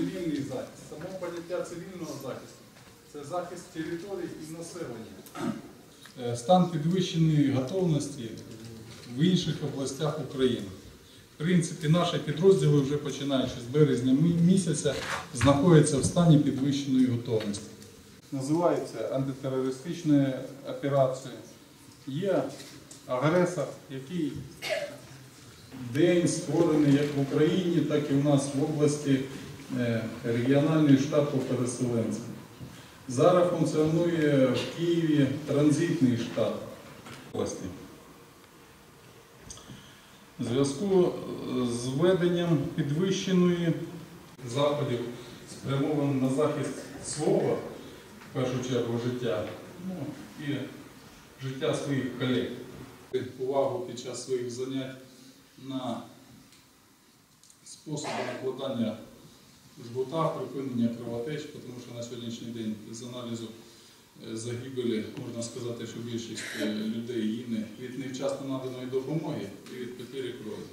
цивільний захист. Само поняття цивільного захисту це захист територій і населення. Е, Стан підвищеної готовності в інших областях України. В принципі, наші підрозділи вже починаючи з березня місяця знаходяться в стані підвищеної готовності. Називається антитерористичною операцією. Є агресор, який день створений як в Україні, так і у нас в області регіональний штаб по переселенцям. Зараз функціонує в Києві транзитний штаб області. В зв'язку з введенням підвищеної заходів, спрямованих на захист свого, в першу чергу, життя, ну, і життя своїх колег. Увагу під час своїх занять на способи накладання жгута, припинення кровотеч, тому що на сьогоднішній день з аналізу е, загибелі можна сказати, що більшість е, людей гине від невчасно наданої допомоги і від потері крові.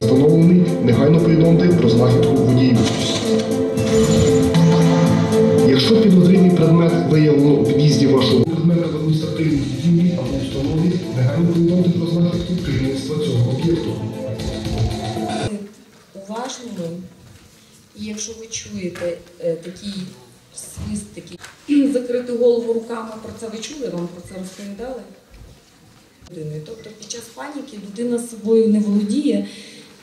Встановлений негайно повідомити про знахідку водіїв. Якщо підозрілий предмет виявлено у під'їзді вашого предмета в адміністративній дії або установі, негайно повідомити про знахідку керівництва цього об'єкту. уважними. І якщо ви чуєте е, такий свист, такий закрити голову руками, про це ви чули, вам про це розповідали? Тобто під час паніки людина собою не володіє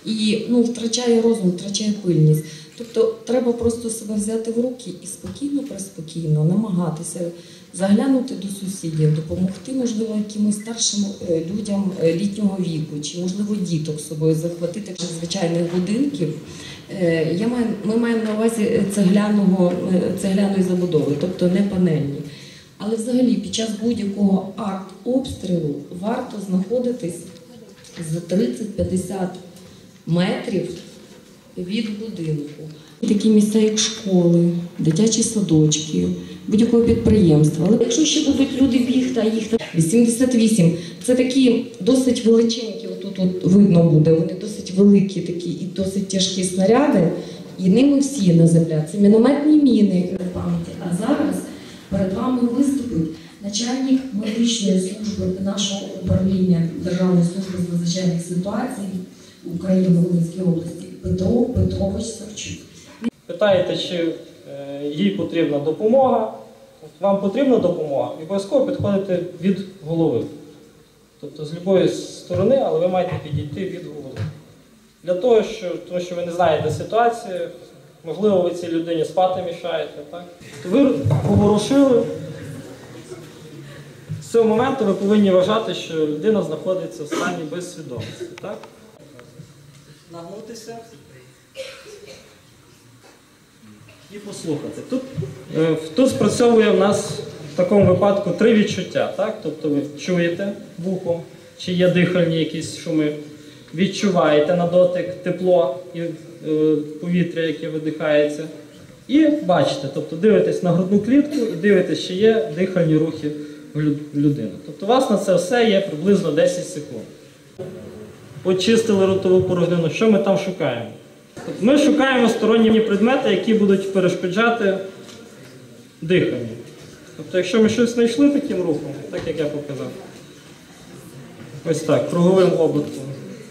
і ну, втрачає розум, втрачає пильність. Тобто треба просто себе взяти в руки і спокійно, приспокійно намагатися заглянути до сусідів, допомогти, можливо, якимось старшим е, людям е, літнього віку, чи можливо діток з собою захватити звичайних будинків. Е, Я маю, ми маємо на увазі цегляного, цегляної забудови, тобто не панельні. Але взагалі під час будь-якого арт-обстрілу варто знаходитись за 30-50 метрів від будинку. Такі місця, як школи, дитячі садочки, будь-якого підприємства. Але якщо ще будуть люди бігти, а їх там 88, це такі досить величенькі, отут от видно буде, вони досить великі такі і досить тяжкі снаряди, і ними всі на земля. Це мінометні міни пам'яті. А зараз перед вами виступить начальник медичної служби нашого управління Державної служби з надзвичайних ситуацій України в Волинській області Петро Петрович Савчук. Питаєте, чи е, їй потрібна допомога. Вам потрібна допомога, обов'язково підходите від голови. Тобто з будь-якої сторони, але ви маєте підійти від голови. Для того, що, тому що ви не знаєте ситуацію, можливо, ви цій людині спати мішаєте, так? Ви поворушили. З цього моменту ви повинні вважати, що людина знаходиться в стані безсвідомості. Так? Нагнутися і послухати. Тут, е, тут спрацьовує в нас в такому випадку три відчуття. Так? Тобто ви чуєте вухом, чи є дихальні якісь шуми, відчуваєте на дотик тепло і е, повітря, яке видихається. І бачите, тобто дивитесь на грудну клітку і дивитесь, чи є дихальні рухи в людини. Тобто у вас на це все є приблизно 10 секунд. Очистили ротову порожнину. Що ми там шукаємо? Ми шукаємо сторонні предмети, які будуть перешкоджати диханню. Тобто, якщо ми щось знайшли таким рухом, так як я показав, ось так, круговим обертом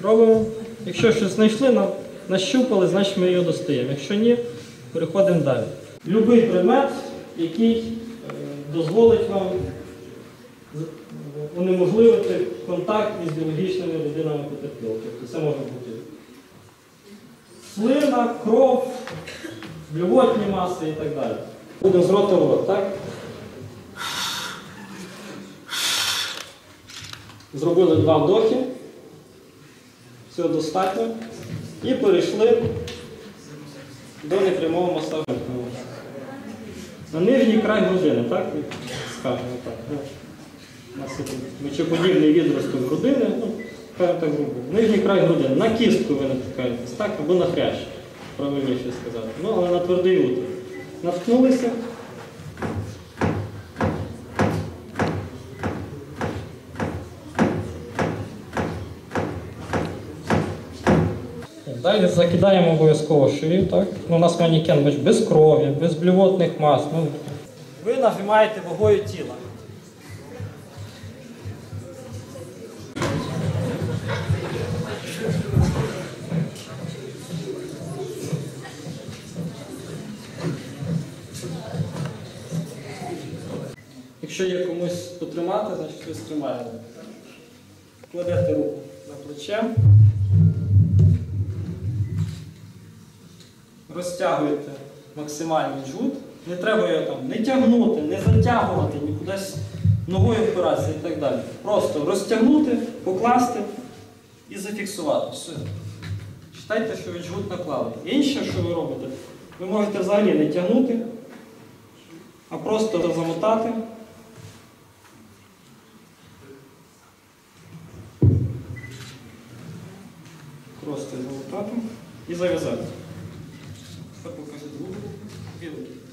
робимо. Якщо щось знайшли, на- нащупали, значить ми його достаємо. Якщо ні, переходимо далі. Любий предмет, який е, дозволить вам унеможливити контакт із біологічними людинами потерпілих. Тобто це може бути слина, кров, блювотні маси і так далі. Будемо з рота в рот, так? Зробили два вдохи. Все достатньо. І перейшли до непрямого масажу. На нижній край грудини, так? Скажемо так. ну, У нас є тут мечоподібний відросток грудини, ну, так грубо. Нижній край грудини. На кістку ви натикаєтесь, так? Або на хрящ, правильніше сказати. Ну, але на твердий утро. Наткнулися. Далі закидаємо обов'язково шию, так? Ну, у нас манікен без крові, без блювотних мас. Ну, ви нажимаєте вагою тіла. Якщо є комусь потримати, значить хтось тримає. Кладете руку на плече. Розтягуєте максимальний жгут. Не треба його там не тягнути, не затягувати, ні кудись ногою впиратися і так далі. Просто розтягнути, покласти і зафіксувати. Все. Читайте, що ви жгут наклали. Інше, що ви робите, ви можете взагалі не тягнути, а просто замотати. Просто замотати і зав'язати. Тепер покажіть другу руку.